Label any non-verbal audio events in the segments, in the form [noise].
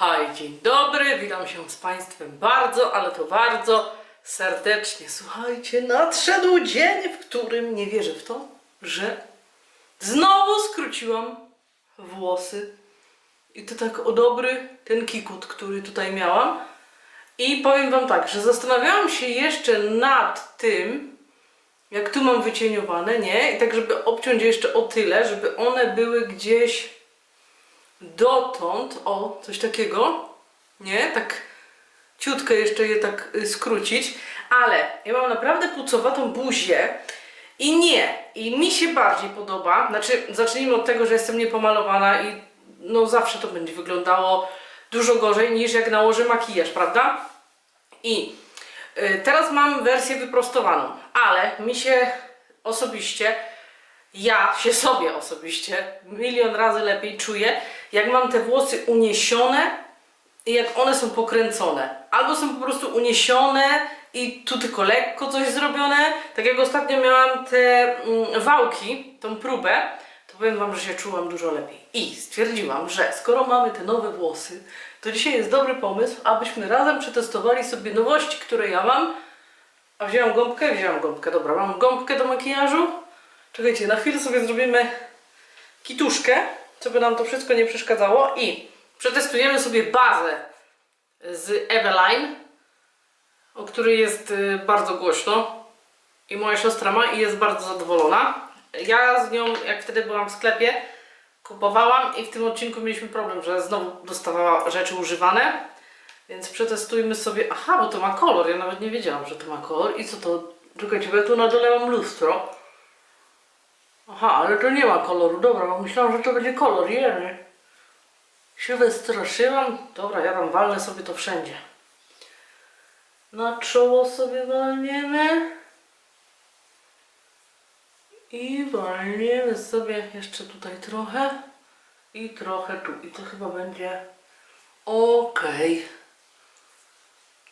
Hej, dzień dobry, witam się z Państwem bardzo, ale to bardzo serdecznie. Słuchajcie, nadszedł dzień, w którym nie wierzę w to, że znowu skróciłam włosy. I to tak o dobry ten kikut, który tutaj miałam. I powiem Wam tak, że zastanawiałam się jeszcze nad tym, jak tu mam wycieniowane, nie? I tak, żeby obciąć jeszcze o tyle, żeby one były gdzieś dotąd, o, coś takiego, nie? Tak ciutkę jeszcze je tak y, skrócić, ale ja mam naprawdę pucowatą buzię i nie, i mi się bardziej podoba, znaczy zacznijmy od tego, że jestem niepomalowana i no zawsze to będzie wyglądało dużo gorzej niż jak nałożę makijaż, prawda? I y, teraz mam wersję wyprostowaną, ale mi się osobiście ja się sobie osobiście milion razy lepiej czuję, jak mam te włosy uniesione i jak one są pokręcone. Albo są po prostu uniesione i tu tylko lekko coś zrobione. Tak jak ostatnio miałam te mm, wałki, tą próbę, to powiem Wam, że się czułam dużo lepiej. I stwierdziłam, że skoro mamy te nowe włosy, to dzisiaj jest dobry pomysł, abyśmy razem przetestowali sobie nowości, które ja mam. A wzięłam gąbkę? Wzięłam gąbkę, dobra, mam gąbkę do makijażu. Czekajcie, na chwilę sobie zrobimy kituszkę, żeby nam to wszystko nie przeszkadzało i przetestujemy sobie bazę z Eveline, o której jest y, bardzo głośno i moja siostra ma i jest bardzo zadowolona. Ja z nią, jak wtedy byłam w sklepie, kupowałam i w tym odcinku mieliśmy problem, że znowu dostawała rzeczy używane, więc przetestujmy sobie. Aha, bo to ma kolor, ja nawet nie wiedziałam, że to ma kolor. I co to? Czekajcie, bo ja tu na dole mam lustro. Aha, ale to nie ma koloru. Dobra, bo myślałam, że to będzie kolor. Jeny. Się wystraszyłam. Dobra, ja tam walnę sobie to wszędzie. Na czoło sobie walniemy. I walniemy sobie jeszcze tutaj trochę. I trochę tu. I to chyba będzie okej.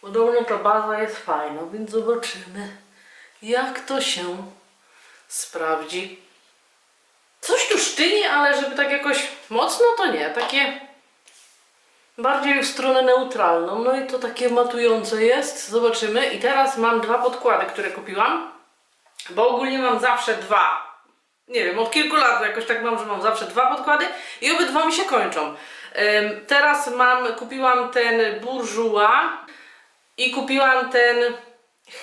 Podobno ta baza jest fajna, więc zobaczymy, jak to się sprawdzi. Coś tu sztyni, ale żeby tak jakoś mocno to nie. Takie bardziej w stronę neutralną. No i to takie matujące jest. Zobaczymy. I teraz mam dwa podkłady, które kupiłam. Bo ogólnie mam zawsze dwa. Nie wiem, od kilku lat jakoś tak mam, że mam zawsze dwa podkłady i obydwa mi się kończą. Teraz mam, kupiłam ten Bourjois i kupiłam ten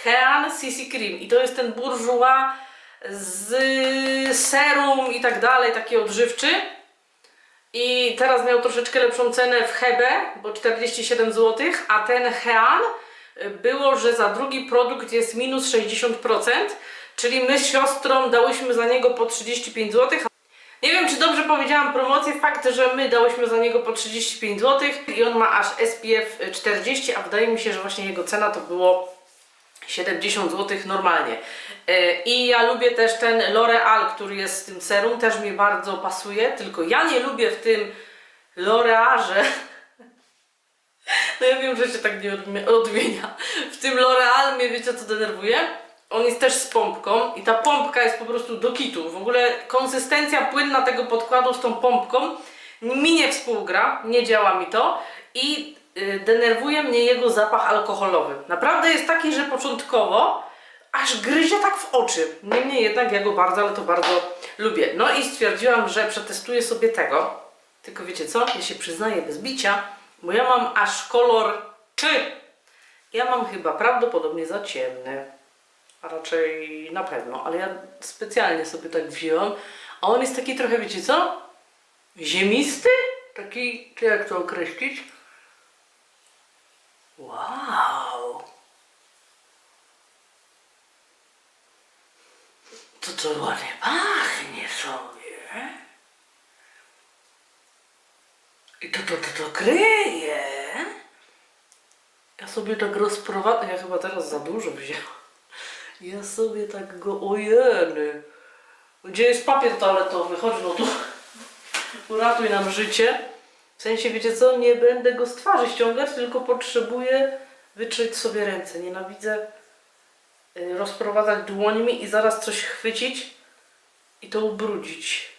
Hean CC Cream. I to jest ten Bourjois z serum i tak dalej, taki odżywczy. I teraz miał troszeczkę lepszą cenę w Hebe, bo 47 zł, a ten Hean było, że za drugi produkt jest minus 60%, czyli my z siostrą dałyśmy za niego po 35 zł. Nie wiem, czy dobrze powiedziałam promocję, fakt, że my dałyśmy za niego po 35 zł i on ma aż SPF 40, a wydaje mi się, że właśnie jego cena to było 70 zł normalnie. Yy, I ja lubię też ten L'Oreal, który jest z tym serum, też mi bardzo pasuje, tylko ja nie lubię w tym L'Orealze. [laughs] No ja wiem, że się tak nie odmi- odmienia. W tym L'Oreal mnie wiecie co denerwuje? On jest też z pompką i ta pompka jest po prostu do kitu. W ogóle konsystencja płynna tego podkładu z tą pompką mi nie współgra, nie działa mi to i denerwuje mnie jego zapach alkoholowy. Naprawdę jest taki, że początkowo aż gryzie tak w oczy. Niemniej jednak ja go bardzo, ale to bardzo lubię. No i stwierdziłam, że przetestuję sobie tego. Tylko wiecie co? Ja się przyznaję bez bicia, bo ja mam aż kolor czy. Ja mam chyba prawdopodobnie za ciemny. A raczej na pewno, ale ja specjalnie sobie tak wzięłam. A on jest taki trochę, wiecie co? Ziemisty? Taki, czy jak to określić? Wow! To to ładnie pachnie sobie. I to to, to, to kryje. Ja sobie tak rozprowadzę. Ja chyba teraz za dużo wzięłam. Ja sobie tak go. Ojeny. Gdzie jest papier toaletowy? Chodź no tu. Uratuj nam życie. W sensie, wiecie co? Nie będę go z twarzy ściągać, tylko potrzebuję wytrzeć sobie ręce. Nienawidzę y, rozprowadzać dłońmi i zaraz coś chwycić i to ubrudzić.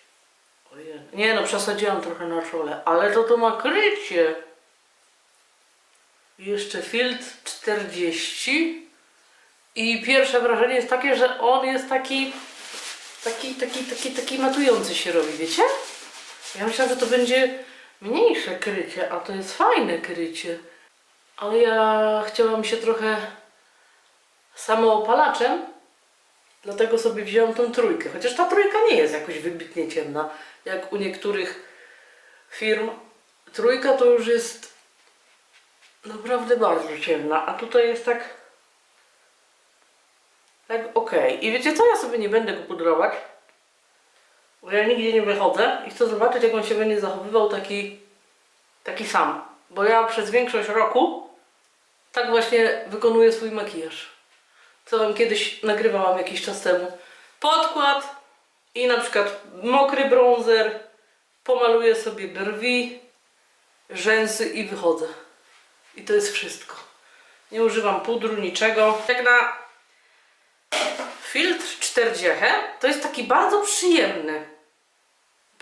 Ojej. Nie no, przesadziłam trochę na czole, ale to to ma krycie. Jeszcze filtr 40. I pierwsze wrażenie jest takie, że on jest taki, taki, taki, taki, taki matujący się robi, wiecie? Ja myślałam, że to będzie mniejsze krycie, a to jest fajne krycie. Ale ja chciałam się trochę samoopalaczem, dlatego sobie wzięłam tą trójkę. Chociaż ta trójka nie jest jakoś wybitnie ciemna, jak u niektórych firm. Trójka to już jest naprawdę bardzo ciemna, a tutaj jest tak tak okej. I wiecie co, ja sobie nie będę go pudrować, bo ja nigdzie nie wychodzę i chcę zobaczyć, jak on się będzie zachowywał taki, taki sam. Bo ja przez większość roku tak właśnie wykonuję swój makijaż. Co wam kiedyś nagrywałam jakiś czas temu. Podkład i na przykład mokry bronzer, pomaluję sobie brwi, rzęsy i wychodzę. I to jest wszystko. Nie używam pudru, niczego. Jak na filtr 40 to jest taki bardzo przyjemny.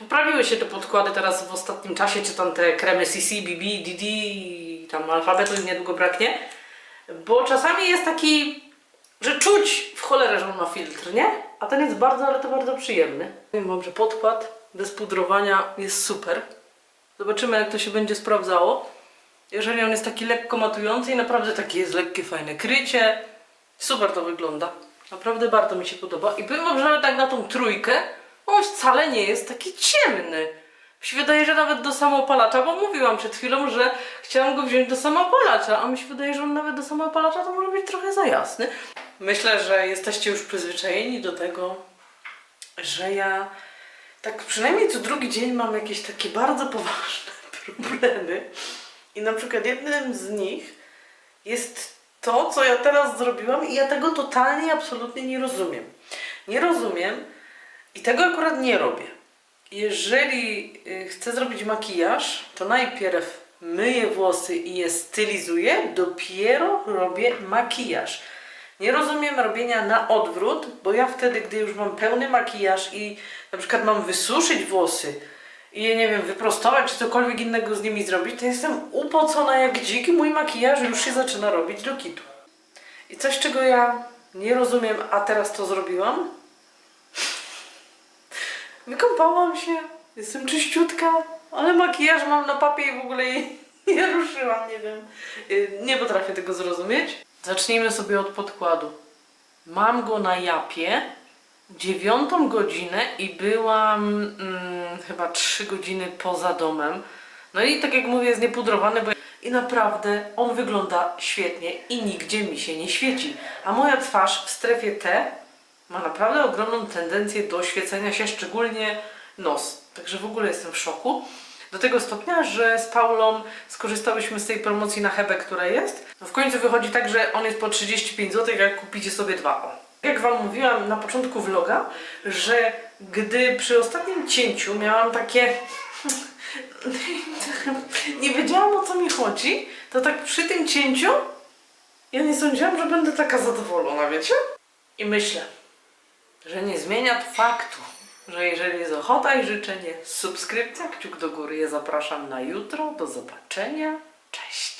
Poprawiły się te podkłady teraz w ostatnim czasie, czy tam te kremy CC, BB, DD, tam alfabetu im niedługo braknie. Bo czasami jest taki, że czuć w cholerę, że on ma filtr, nie? A ten jest bardzo, ale to bardzo przyjemny. Wam, że podkład bez pudrowania jest super. Zobaczymy, jak to się będzie sprawdzało. Jeżeli on jest taki lekko matujący i naprawdę takie jest lekkie, fajne krycie. Super to wygląda. Naprawdę bardzo mi się podoba. I powiem wam, że nawet tak na tą trójkę on wcale nie jest taki ciemny. Mi się wydaje, że nawet do samoopalacza, bo mówiłam przed chwilą, że chciałam go wziąć do samoopalacza, a mi się wydaje, że on nawet do samoopalacza to może być trochę za jasny. Myślę, że jesteście już przyzwyczajeni do tego, że ja tak przynajmniej co drugi dzień mam jakieś takie bardzo poważne [laughs] problemy. I na przykład jednym z nich jest to, co ja teraz zrobiłam i ja tego totalnie, absolutnie nie rozumiem. Nie rozumiem i tego akurat nie robię. Jeżeli y, chcę zrobić makijaż, to najpierw myję włosy i je stylizuję, dopiero robię makijaż. Nie rozumiem robienia na odwrót, bo ja wtedy, gdy już mam pełny makijaż i na przykład mam wysuszyć włosy i je, nie wiem, wyprostować czy cokolwiek innego z nimi zrobić, to jestem upocona jak dzik i mój makijaż już się zaczyna robić do kitu. I coś, czego ja nie rozumiem, a teraz to zrobiłam, Wykąpałam się, jestem czyściutka, ale makijaż mam na papie i w ogóle jej [laughs] nie ruszyłam, nie wiem. Y, Nie potrafię tego zrozumieć. Zacznijmy sobie od podkładu. Mam go na japie dziewiątą godzinę i byłam mm, chyba trzy godziny poza domem. No i tak jak mówię, jest niepudrowany, bo i naprawdę on wygląda świetnie i nigdzie mi się nie świeci. A moja twarz w strefie T ma naprawdę ogromną tendencję do świecenia się, szczególnie nos. Także w ogóle jestem w szoku. Do tego stopnia, że z Paulą skorzystałyśmy z tej promocji na Hebe, która jest. No w końcu wychodzi tak, że on jest po 35 zł, jak kupicie sobie dwa. O. Jak Wam mówiłam na początku vloga, że gdy przy ostatnim cięciu miałam takie... [laughs] nie wiedziałam o co mi chodzi, to tak przy tym cięciu ja nie sądziłam, że będę taka zadowolona, wiecie? I myślę, że nie zmienia to faktu, że jeżeli jest ochota i życzenie, subskrypcja, kciuk do góry, ja zapraszam na jutro. Do zobaczenia. Cześć!